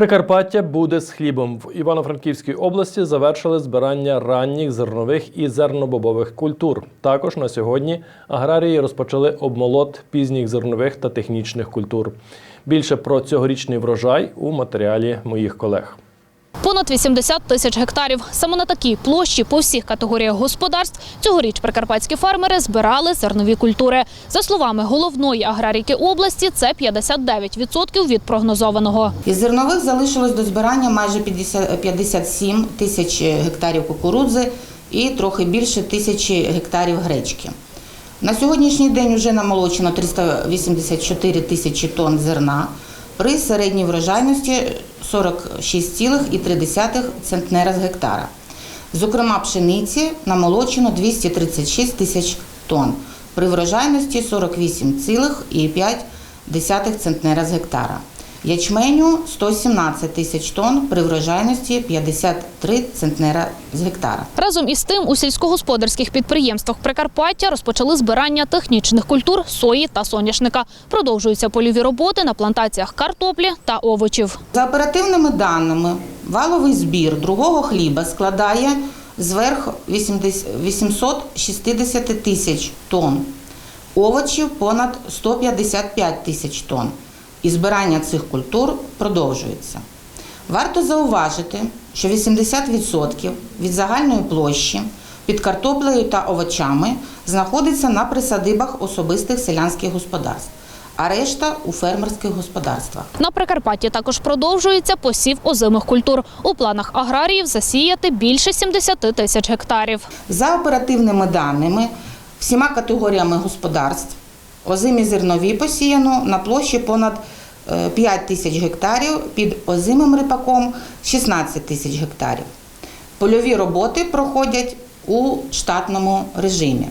Прикарпаття буде з хлібом. В Івано-Франківській області завершили збирання ранніх зернових і зернобобових культур. Також на сьогодні аграрії розпочали обмолот пізніх зернових та технічних культур. Більше про цьогорічний врожай у матеріалі моїх колег. Понад 80 тисяч гектарів. Саме на такій площі по всіх категоріях господарств цьогоріч прикарпатські фермери збирали зернові культури. За словами головної аграрійки області, це 59% від прогнозованого. Із зернових залишилось до збирання майже 50 57 тисяч гектарів кукурудзи і трохи більше тисячі гектарів гречки. На сьогоднішній день вже намолочено 384 тисячі тонн зерна при середній врожайності 46,3 центнера з гектара. Зокрема, пшениці намолочено 236 тисяч тонн при врожайності 48,5 центнера з гектара. Ячменю 117 тисяч тонн при врожайності 53 центнера з гектара. Разом із тим у сільськогосподарських підприємствах Прикарпаття розпочали збирання технічних культур сої та соняшника. Продовжуються польові роботи на плантаціях картоплі та овочів. За оперативними даними, валовий збір другого хліба складає зверх 80 860 тисяч тонн, овочів понад 155 тисяч тонн. І збирання цих культур продовжується. Варто зауважити, що 80% від загальної площі під картоплею та овочами знаходиться на присадибах особистих селянських господарств, а решта у фермерських господарствах. На Прикарпатті також продовжується посів озимих культур. У планах аграріїв засіяти більше 70 тисяч гектарів. За оперативними даними, всіма категоріями господарств озимі зернові посіяно на площі понад е, 5 тисяч гектарів, під озимим рипаком 16 тисяч гектарів. Польові роботи проходять у штатному режимі.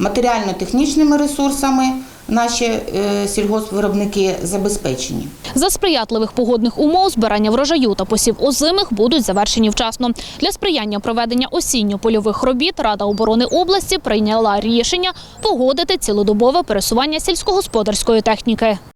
Матеріально-технічними ресурсами наші е, сільгоспвиробники забезпечені. За сприятливих погодних умов збирання врожаю та посів озимих будуть завершені вчасно. Для сприяння проведення осінньо-польових робіт Рада оборони області прийняла рішення погодити цілодобове пересування сільськогосподарської техніки.